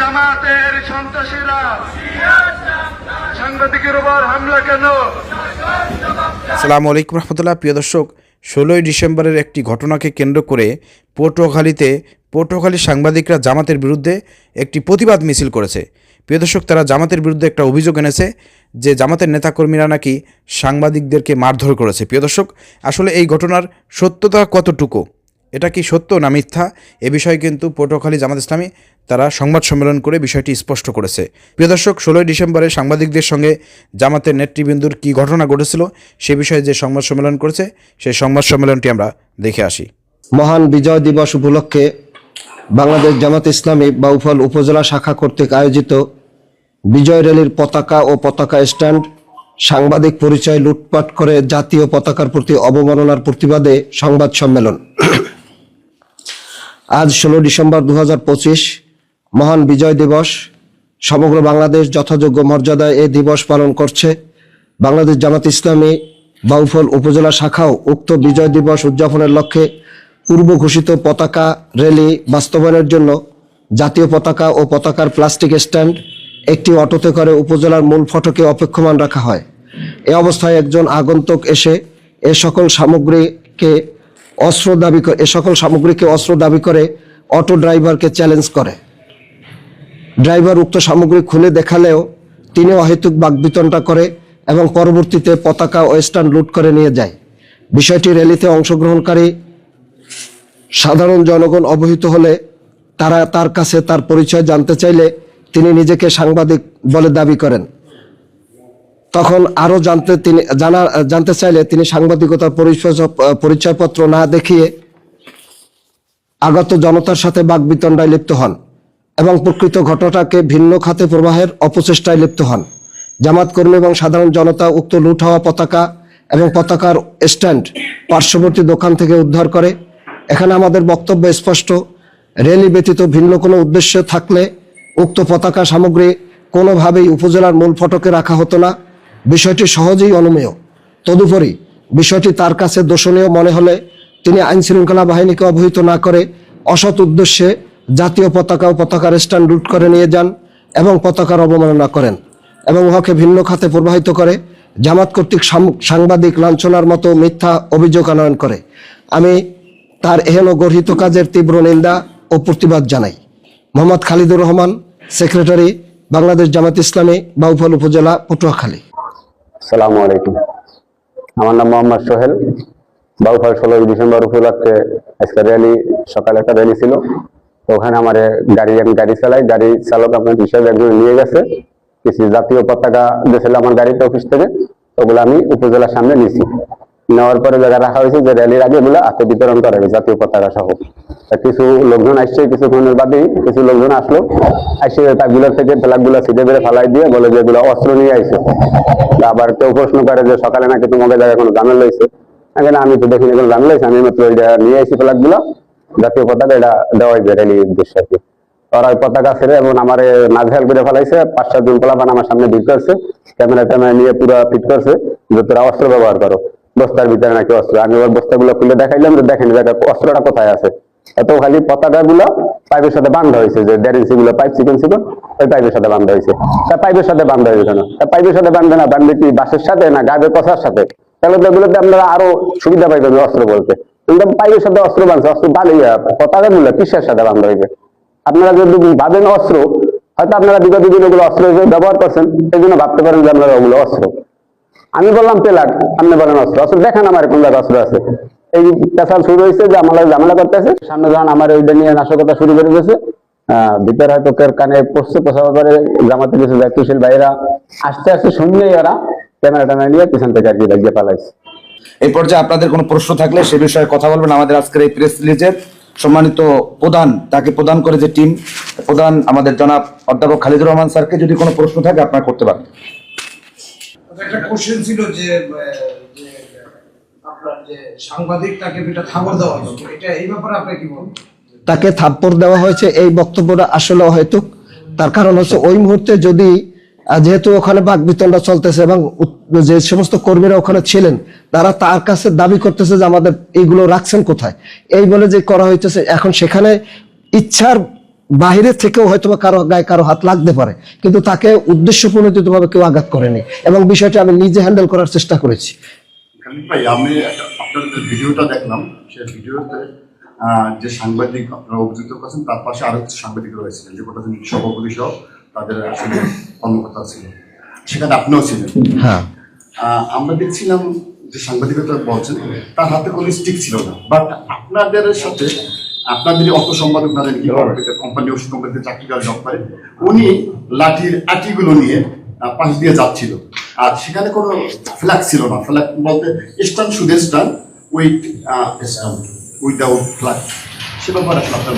জামাতের সন্ত্রাসীরা। সাংবাদিকের উপর হামলা কেন? সালামু আলাইকুম রহমতুল্লাহ। প্রিয় দর্শক, ষোলোই ডিসেম্বরের একটি ঘটনাকে কেন্দ্র করে পটুয়াখালীতে পটুয়াখালী সাংবাদিকরা জামাতের বিরুদ্ধে একটি প্রতিবাদ মিছিল করেছে। প্রিয় দর্শক, তারা জামাতের বিরুদ্ধে একটা অভিযোগ এনেছে যে জামাতের নেতাকর্মীরা নাকি সাংবাদিকদেরকে মারধর করেছে। প্রিয় দর্শক, আসলে এই ঘটনার সত্যতা কতটুকু? এটা কি সত্য না মিথ্যা? এ বিষয়ে কিন্তু পটুয়াখালী জামাত ইসলামী তারা সংবাদ সম্মেলন করে বিষয়টি স্পষ্ট করেছে। প্রিয় দর্শক, ষোলোই ডিসেম্বরে সাংবাদিকদের সঙ্গে জামাতের নেতৃবৃন্দুর কী ঘটনা ঘটেছিল সে বিষয়ে যে সংবাদ সম্মেলন করেছে, সেই সংবাদ সম্মেলনটি আমরা দেখে আসি। মহান বিজয় দিবস উপলক্ষে বাংলাদেশ জামাত ইসলামী বাউফল উপজেলা শাখা কর্তৃক আয়োজিত বিজয় র্যালির পতাকা ও পতাকা স্ট্যান্ড, সাংবাদিক পরিচয় লুটপাট করে জাতীয় পতাকার প্রতি অবমাননার প্রতিবাদে সংবাদ সম্মেলন। আজ ষোলো ডিসেম্বর দু হাজার পঁচিশ, মহান বিজয় দিবস। সমগ্র বাংলাদেশ যথাযোগ্য মর্যাদায় এই দিবস পালন করছে। বাংলাদেশ জামাত ইসলামী বাউফল উপজেলা শাখাও উক্ত বিজয় দিবস উদযাপনের লক্ষ্যে পূর্ব ঘোষিত পতাকা র্যালি বাস্তবায়নের জন্য জাতীয় পতাকা ও পতাকার প্লাস্টিক স্ট্যান্ড, একটি অটোতে করে উপজেলার মূল ফটকে অপেক্ষমান রাখা হয়। এ অবস্থায় একজন আগন্তুক এসে এ সকল সামগ্রীকে অস্ত্র দাবি করে এ সকল সামগ্রীকে অস্ত্র দাবি করে, অটো ড্রাইভারকে চ্যালেঞ্জ করে। ড্রাইভার উক্ত সামগ্রী খুলে দেখালেও তিনি অহেতুক বাগবিতনটা করে এবং পরবর্তীতে পতাকা ও স্ট্যান্ড লুট করে নিয়ে যায়। বিষয়টি র্যালিতে অংশগ্রহণকারী সাধারণ জনগণ অবহিত হলে তারা তার কাছে তার পরিচয় জানতে চাইলে তিনি নিজেকে সাংবাদিক বলে দাবি করেন। তখন আরও জানতে তিনি, জানা, জানতে চাইলে তিনি সাংবাদিকতার পরিচয় পরিচয়পত্র না দেখিয়ে আগত জনতার সাথে বাগবিতণ্ডায় লিপ্ত হন এবং প্রকৃত ঘটনাকে ভিন্ন খাতে প্রবাহের অপচেষ্টায় লিপ্ত হন। জামাত কর্মী এবং সাধারণ জনতা উক্ত লুট হওয়া পতাকা এবং পতাকার স্ট্যান্ড পার্শ্ববর্তী দোকান থেকে উদ্ধার করে। এখানে আমাদের বক্তব্য স্পষ্ট। র্যালি ব্যতীত ভিন্ন কোনো উদ্দেশ্য থাকলে উক্ত পতাকা সামগ্রী কোনোভাবেই উপজেলার মূল ফটকে রাখা হতো না। বিষয়টি সহজেই অনুমেয়। তদুপরি, বিষয়টি তার কাছে দোষণীয় মনে হলে তিনি আইন শৃঙ্খলা বাহিনীকে অবহিত না করে অসৎ উদ্দেশ্যে জাতীয় পতাকা ও পতাকার স্ট্যান্ড লুট করে নিয়ে যান এবং পতাকার অবমাননা করেন এবং উহাকে ভিন্ন খাতে প্রবাহিত করে জামাত কর্তৃক সাংবাদিক লাঞ্ছনার মতো মিথ্যা অভিযোগ আনয়ন করে। আমি তার এহেন গর্হিত কাজের তীব্র নিন্দা ও প্রতিবাদ জানাই। মোহাম্মদ খালিদুর রহমান, সেক্রেটারি, বাংলাদেশ জামাত ইসলামী, বাউফল উপজেলা, পটুয়াখালী। সালামু আলাইকুম। আমার নাম মোহাম্মদ সোহেল। বাউফল ষোলোই ডিসেম্বর উপলক্ষে আজকে র্যালি, সকালে একটা র্যালি ছিল। ওখানে আমার গাড়ি, আমি গাড়ি চালাই, গাড়ি চালক আপনার হিসাবে একজন নিয়ে গেছে। কিছু জাতীয় পতাকা দিয়েছিল আমার গাড়িতে অফিস থেকে, ওগুলো আমি উপজেলার সামনে নিয়েছি নেওয়ার পরে জায়গা রাখা হয়েছে যে র্যালির আগে এগুলো হাতে বিতরণ করা হবে, জাতীয় পতাকা সহ। কিছু লোকজন আসছে কিছুক্ষণের বাদেই কিছু লোকজন আসলো। আসে তাকগুলোর থেকে ফ্ল্যাগগুলো ছিটে বেড়ে ফালাই দিয়ে বলে যে এগুলো অস্ত্র নিয়ে আইছে। তা আবার কেউ প্রশ্ন করে যে সকালে নাকি তোমাকে কোনো ঝামেলা হয়েছে আগে আমি তো দেখিনি কোনো ঝামেলা হয়েছে আমি মাত্র এটা নিয়ে আইছি ফ্ল্যাগগুলো জাতীয় পতাকা, এটা দেওয়া হয়েছে র্যালির উদ্দেশ্যে আর কি। ওরা ওই পতাকা ছেড়ে এবং আমার নাজেহাল করে ফেলাইছে। পাঁচ, সাত জন পোলাপান আমার সামনে ভিড় করছে। ক্যামেরা ট্যামেরা নিয়ে পুরো ফিট করছে যে তোরা অস্ত্র ব্যবহার করো। বস্তার ভিতরে নাকি অস্ত্র। আমি ওর বস্তাগুলো খুলে দেখাইলাম যে দেখেন অস্ত্রটা কোথায় আছে। এত খালি পতাকা গুলো পাইপের সাথে বান্ধা হয়েছে, যে ডেরেন্সি গুলো পাইপ চিকেন ছিল ওই পাইপের সাথে বান্ধা হয়েছে। তা পাইপের সাথে বান্ধা হয়েছে কেন? তা পাইপের সাথে বান্ধে না বান্ধবে কি বাসের সাথে না গাছের কষার সাথে? তাহলে তো এগুলোতে আপনারা আরও সুবিধা পাইবেন অস্ত্র বলতে। কিন্তু পাইপের সাথে অস্ত্র বাঁধছে অস্ত্র বাঁধে পতাকা গুলো কিসের সাথে বান্ধা হয়েছে? আপনারা যদি ভাবেন অস্ত্র, হয়তো আপনারা বিগত দিন ওগুলো অস্ত্র হিসেবে ব্যবহার করছেন এই জন্য ভাবতে পারেন যে আপনারা ওগুলো অস্ত্র। আমি বললাম পেলাক আপনি বলেন অস্ত্র। অস্ত্র দেখেন আমার কোন জায়গায় অস্ত্র আছে। এই পেশাল শুরু হয়েছে যে আমার ঝামেলা করতেছে। সামনে যখন আমার ওইটা নিয়ে নাশকতা শুরু করে দিয়েছে ভিতরে হয়তো কানে পড়ছে পরে জামাতে কিছু ভাইরা আস্তে আস্তে শুনলেই ওরা ক্যামেরা ট্যামেরা নিয়ে পিছন থেকে আর কি লাগিয়ে পালাইছে। এই পর্যায়ে আপনাদের কোনো প্রশ্ন থাকলে সে বিষয়ে কথা বলবেন। আমাদের আজকের এই প্রেস রিলিজের সম্মানিত প্রধান তাকে প্রদান করে যে টিম প্রধান আমাদের জনাব অধ্যাপক খালিদুর রহমান স্যারকে যদি কোনো প্রশ্ন থাকে আপনারা করতে পারেন। একটা কোশ্চেন ছিল যে তাকে থাবর দেওয়া হয়েছে, এই বক্তব্যটা আসলে অহেতুক তার কারণ হচ্ছে ওই মুহূর্তে যদি যেহেতু ওখানে বাকবিতণ্ডা চলতেছে এবং যে সমস্ত কর্মীরা ওখানে ছিলেন, তারা তার কাছে দাবি করতেছে যে আমাদের এইগুলো রাখছেন কোথায়। এই বলে যে করা হইতেছে, এখন সেখানে ইচ্ছার বাহিরের থেকেও হয়তো কারও গায়ে কারও হাত লাগতে পারে। কিন্তু তাকে উদ্দেশ্য প্রণোদিত ভাবে কেউ আঘাত করেনি। এবং বিষয়টা আমি নিজে হ্যান্ডেল করার চেষ্টা করেছি। খালিদ ভাই আমি আপনার যে ভিডিওটা দেখলাম। সেই ভিডিওতে যে সাংবাদিক আপনারা অভিযুক্ত করছেন তার পাশে আরও কিছু সাংবাদিক রয়েছিলেন যে কথা সভাপতি সহ তাদের আসলে কর্মকর্তা ছিল সেখানে আপনিও ছিলেন। হ্যাঁ। আমরা দেখছিলাম যে সাংবাদিকতা বলছেন তার হাতে কোনো স্টিক ছিল না। বাট আপনাদের সাথে আপনাদের অত সম্পাদক না। জানি কোম্পানি ওষুধ কোম্পানিতে চাকরি করে জব করে উনি লাঠির আটিগুলো নিয়ে পাশ দিয়ে যাচ্ছিল। আর সেখানে কোনো ফ্ল্যাগ ছিল না। ফ্ল্যাগ বলতে স্টান শুধু স্টান উইথ উইদাউট ফ্ল্যাগ সে ব্যাপারে আসলে আপনার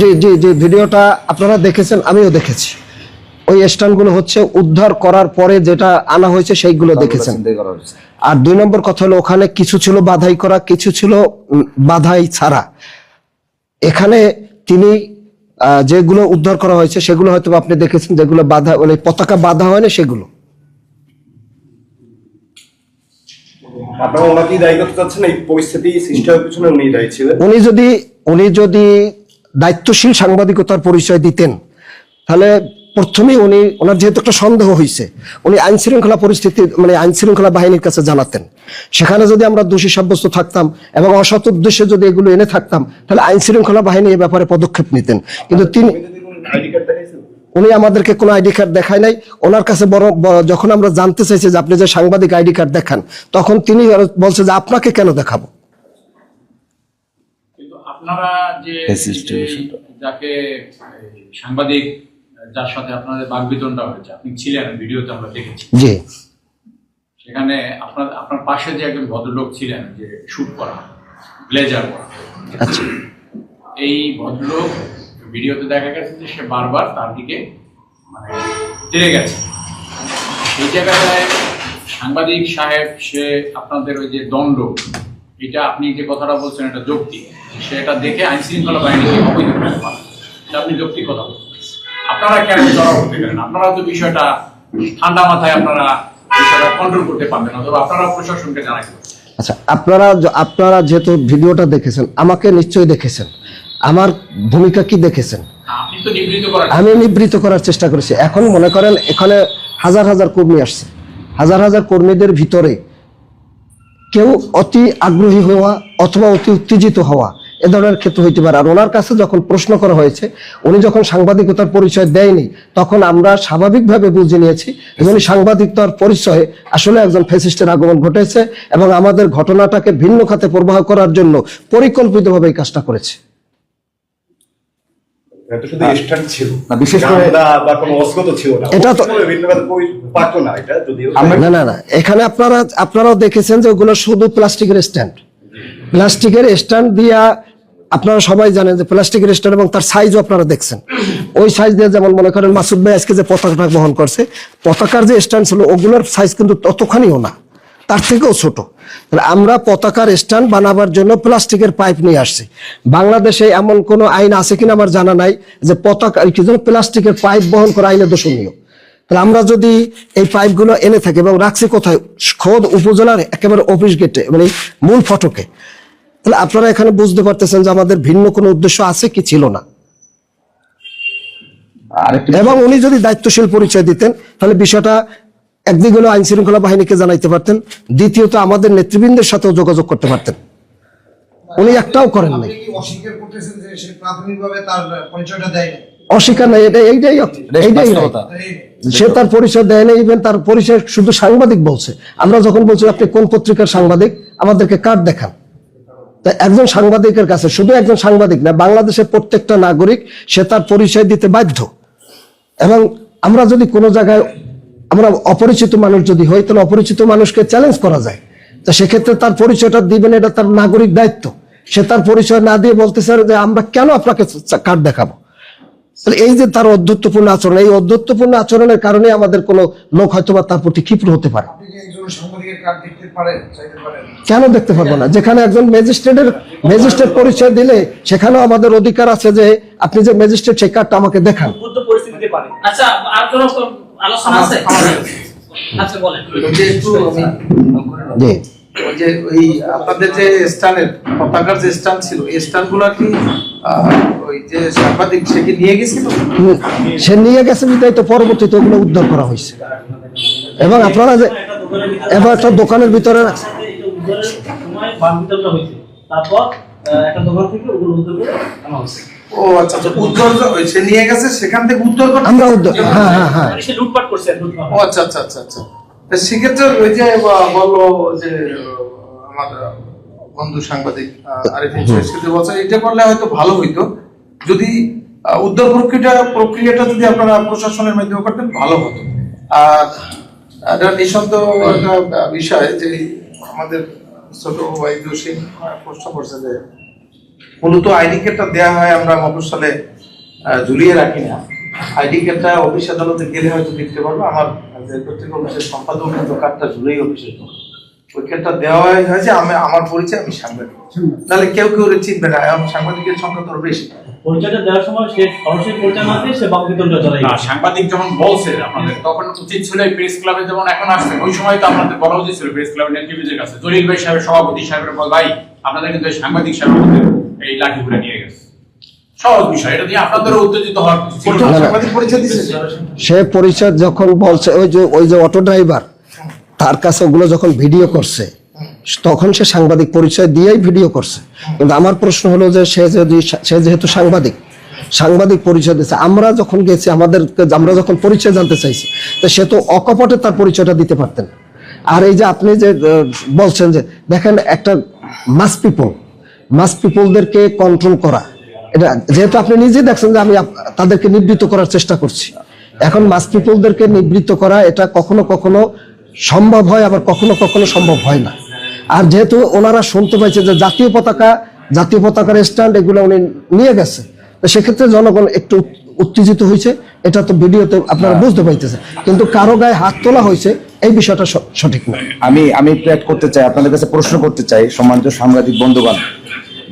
জি। জি জি ভিডিওটা দেখেছেন আমিও দেখেছি। ওই স্ট্যান্ডগুলো হচ্ছে উদ্ধার করার পরে যেটা আনা হয়েছে সেইগুলো দেখেছেন। আর দুই নম্বর কথা হলো ওখানে কিছু ছিল বাধাই করা কিছু ছিল বাধাই ছাড়া। এখানে তিনি যেগুলো উদ্ধার করা হয়েছে সেগুলো হয়তো আপনি দেখেছেন যেগুলো বাধা মানে পতাকা বাধা হয় না সেগুলো উনি যদি উনি যদি দায়িত্বশীল সাংবাদিকতার পরিচয় দিতেন তাহলে প্রথমেই উনি ওনার যেহেতু একটা সন্দেহ হয়েছে উনি আইন শৃঙ্খলা পরিস্থিতি মানে আইন শৃঙ্খলা বাহিনীর কাছে জানাতেন। সেখানে যদি আমরা দোষী সাব্যস্ত থাকতাম এবং অসৎ উদ্দেশ্যে যদি এগুলো এনে থাকতাম তাহলে আইন শৃঙ্খলা বাহিনী এ ব্যাপারে পদক্ষেপ নিতেন। কিন্তু তিনি উনি আমাদেরকে কোনো আইডি কার্ড দেখায় নাই। ওনার কাছে বড় যখন আমরা জানতে চাইছি যে আপনি যে সাংবাদিক আইডি কার্ড দেখান তখন তিনি আরও বলছে যে আপনাকে কেন দেখাবো? আপনারা যে। যাকে সাংবাদিক যার সাথে আপনাদের বাগবিতনটা হয়েছে। আপনি ছিলেন ভিডিওতে আমরা দেখেছি। জি। সেখানে আপনার আপনার পাশে যে একজন ভদ্রলোক ছিলেন যে শুট করা ব্লেজার পরা আচ্ছা। এই ভদ্রলোক ভিডিওতে দেখা গেছে যে সে বারবার তার দিকে মানে তেড়ে গেছে। এই জায়গাটায় সাংবাদিক সাহেব সে আপনাদের ওই যে দণ্ড এটা আপনি যে কথাটা বলছেন এটা যৌক্তিক। সেটা দেখে আইন শৃঙ্খলা বাহিনীকে অবৈধ করতে পারেন আপনি যৌক্তিক কথা বলছেন। আপনারা কেন জড়া করতে গেলেন? আপনারা তো বিষয়টা ঠান্ডা মাথায় আপনারা বিষয়টা কন্ট্রোল করতে পারবেন অথবা আপনারা প্রশাসনকে জানাইতে আচ্ছা আপনারা আপনারা যেহেতু ভিডিওটা দেখেছেন আমাকে নিশ্চয়ই দেখেছেন। আমার ভূমিকা কি দেখেছেন? নিবৃত্ত আমি নিবৃত করার চেষ্টা করেছি। এখন মনে করেন এখানে হাজার হাজার কর্মী আসছে। হাজার হাজার কর্মীদের ভিতরে কেউ অতি আগ্রহী হওয়া অথবা অতি উত্তেজিত হওয়া এ ধরনের ক্ষেত্র হইতে পারে। আর ওনার কাছে যখন প্রশ্ন করা হয়েছে উনি যখন সাংবাদিকতার পরিচয় দেয়নি তখন আমরা স্বাভাবিকভাবে বুঝে নিয়েছি উনি সাংবাদিকতার পরিচয়ে আসলে একজন ফেসিস্টের আগমন ঘটেছে এবং আমাদের ঘটনাটাকে ভিন্ন খাতে প্রবাহ করার জন্য পরিকল্পিতভাবে এই কাজটা করেছে। এখানে আপনারা আপনারাও দেখেছেন যে ওগুলো শুধু প্লাস্টিকের স্ট্যান্ড। প্লাস্টিকের স্ট্যান্ড দিয়া আপনারা সবাই জানেন যে প্লাস্টিকের স্ট্যান্ড এবং তার সাইজও আপনারা দেখছেন। ওই সাইজ দিয়ে যেমন মনে করেন মাসুদ ভাই আজকে যে পতাকাটা বহন করছে, পতাকার যে স্ট্যান্ড ছিল, ওগুলোর সাইজ কিন্তু ততখানিও না। তার থেকেও ছোট। আমরা পতাকার স্ট্যান্ড বানাবার জন্য প্লাস্টিকের পাইপ নিয়ে আসছি। বাংলাদেশে এমন কোনো আইন আছে কিনা আমার জানা নাই যে পতাকা, কি প্লাস্টিকের পাইপ বহন করা আইনে দোষণীয়। তাহলে আমরা যদি এই পাইপগুলো এনে থাকি এবং রাখছি কোথায়? খোদ উপজেলার একেবারে অফিস গেটে মানে মূল ফটকে। তাহলে আপনারা এখানে বুঝতে পারতেছেন যে আমাদের ভিন্ন কোনো উদ্দেশ্য আছে কি ছিল না। এবং উনি যদি দায়িত্বশীল পরিচয় দিতেন তাহলে বিষয়টা একদিক হলো আইন শৃঙ্খলা বাহিনীকে জানাইতে পারতেন দ্বিতীয়ত আমাদের নেতৃবৃন্দের সাথেও যোগাযোগ করতে পারতেন। উনি একটাও করেন নাই। অস্বীকার করতেছেন যে সে প্রাথমিকভাবে তার পরিচয়টা দেয় নাই? অস্বীকার নাই এটা এইটাই এইটাই। সে তার পরিচয় দেয় না ইভেন তার পরিচয় শুধু সাংবাদিক বলছে। আমরা যখন বলছি আপনি কোন পত্রিকার সাংবাদিক? আমাদেরকে কার্ড দেখান? তা একজন সাংবাদিকের কাছে, শুধু একজন সাংবাদিক না, বাংলাদেশের প্রত্যেকটা নাগরিক, সে তার পরিচয় দিতে বাধ্য। এবং আমরা যদি কোনো জায়গায়, আমরা অপরিচিত মানুষ যদি হই, তাহলে অপরিচিত মানুষকে চ্যালেঞ্জ করা যায়। তো সেক্ষেত্রে তার পরিচয়টা দিবেন, এটা তার নাগরিক দায়িত্ব। সে তার পরিচয় না দিয়ে বলতে চাই যে আমরা কেন আপনাকে কার্ড দেখাবো? তাহলে এই যে তার অধ্যত্বপূর্ণ আচরণ এই অধ্যত্বপূর্ণ আচরণের কারণে আমাদের কোনো লোক হয়তো বা তার প্রতি ক্ষিপ্র হতে পারে। আপনি কি একজন সাংবাদিকের কার্ড দেখতে পারেন চাইতে পারেন? কেন দেখতে পারব না? যেখানে একজন ম্যাজিস্ট্রেটের ম্যাজিস্ট্রেট পরিচয় দিলে সেখানেও আমাদের অধিকার আছে যে আপনি যে ম্যাজিস্ট্রেট সেই কার্ডটা আমাকে দেখান। আচ্ছা আর কোনো আলোচনা আছে? আচ্ছা বলেন। জি। ওই যে ওই আপনাদের যে স্টানের পতাকার যে স্টান ছিল এই কি ওই যে সাংবাদিক সে কি নিয়ে গেছিল? সে নিয়ে গেছে বিদায় তো পরবর্তীতে ওগুলো উদ্ধার করা হয়েছে। এবং আপনারা যে এবার একটা দোকানের ভিতরে রাখছে। সময় বান বিতরণ হয়েছে তারপর একটা দোকান থেকে ওগুলো উদ্ধার করে আনা হয়েছে ও আচ্ছা আচ্ছা উদ্ধার যে- সে নিয়ে গেছে সেখান থেকে উদ্ধার আমরা উদ্ধার হ্যাঁ হ্যাঁ হ্যাঁ। লুটপাট করছে ও আচ্ছা আচ্ছা আচ্ছা আচ্ছা। সেক্ষেত্রে ওই যে বলল যে আমার বন্ধু সাংবাদিক আরিফিন বলছে এটা করলে হয়তো ভালো হইতো। যদি উদ্ধার প্রক্রিয়াটা প্রক্রিয়াটা যদি আপনারা প্রশাসনের মাধ্যমে করতেন ভালো হতো। আর এটা নিঃসন্দেহ একটা বিষয় যে আমাদের ছোট ভাই জসিম প্রশ্ন করছে যে মূলত আইডি কার্ডটা দেওয়া হয় আমরা মফস্বলে আহ, ঝুলিয়ে রাখি না। আইডি কার্ডটা অফিস আদালতে গেলে হয়তো দেখতে পারব। আমার প্রত্যেক অফিসের সম্পাদক কিন্তু কার্ডটা ঝুলেই অফিসে ওই কার্ডটা দেওয়া হয়েছে আমি আমার পরিচয় আমি সাংবাদিক। নাহলে কেউ কেউ চিনবে না। সাংবাদিকের সংখ্যা তো বেশি। পরিচয়টা দেওয়ার সময় সে সরাসরি পরিচয় না দিয়ে সে বান বিতরণটা না সাংবাদিক যখন বলছে আপনাদের তখন উচিত ছিল প্রেস ক্লাবে যেমন এখন আসছে ওই সময় তো আপনাদের বলা উচিত ছিল প্রেস ক্লাবের নেতৃবৃন্দের কাছে। জলিল ভাই সাহেবের সভাপতি সাহেবের বল ভাই আপনাদের কিন্তু সাংবাদিক সাহেবের এই লাঠি ঘুরে নিয়ে সহজ বিষয় এটা আপনাদেরও উত্তেজিত হওয়ার সে পরিচয় যখন বলছে ওই যে ওই যে অটো ড্রাইভার তার কাছে ওগুলো যখন ভিডিও করছে তখন সে সাংবাদিক পরিচয় দিয়েই ভিডিও করছে। কিন্তু আমার প্রশ্ন হলো যে সে যদি সে যেহেতু সাংবাদিক সাংবাদিক পরিচয় দিচ্ছে আমরা যখন গেছি আমাদের আমরা যখন পরিচয় জানতে চাইছি তো সে তো অকপটে তার পরিচয়টা দিতে পারতেন। আর এই যে আপনি যে বলছেন যে দেখেন একটা মাস পিপল মাস পিপলদেরকে কন্ট্রোল করা যেহেতু আপনি নিজে দেখছেন যে আমি তাদেরকে নিবৃত্ত করার চেষ্টা করছি। এখন মাস পিপলদেরকে নিবৃত্ত করা এটা কখনো কখনো সম্ভব হয়, আবার কখনো কখনো সম্ভব হয় না। আর যেহেতু ওনারা শুনতে পাইছে যে জাতীয় পতাকা, জাতীয় পতাকার স্ট্যান্ড এগুলো উনি নিয়ে গেছে, তো সেক্ষেত্রে জনগণ একটু উত্তেজিত হয়েছে। এটা তো ভিডিওতে আপনারা বুঝতে পাইতেছে কিন্তু কারও গায়ে হাত তোলা হয়েছে, এই বিষয়টা সঠিক নয় আমি আমি একটু করতে চাই, আপনাদের কাছে প্রশ্ন করতে চাই, সম্মানিত সাংবাদিক বন্ধুগণ।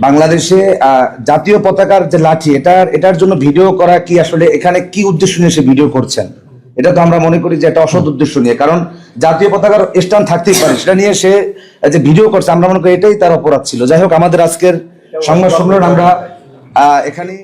বাংলাদেশে জাতীয় পতাকার যে লাঠি, এটার এটার জন্য ভিডিও করা কি আসলে, এখানে কি উদ্দেশ্য নিয়ে সে ভিডিও করছেন? এটা তো আমরা মনে করি যে এটা অসৎ উদ্দেশ্য নিয়ে, কারণ জাতীয় পতাকার স্টান থাকতেই পারে, সেটা নিয়ে সে যে ভিডিও করছে, আমরা মনে করি এটাই তার অপরাধ ছিল। যাই হোক, আমাদের আজকের সংবাদ সম্মেলন আমরা এখানেই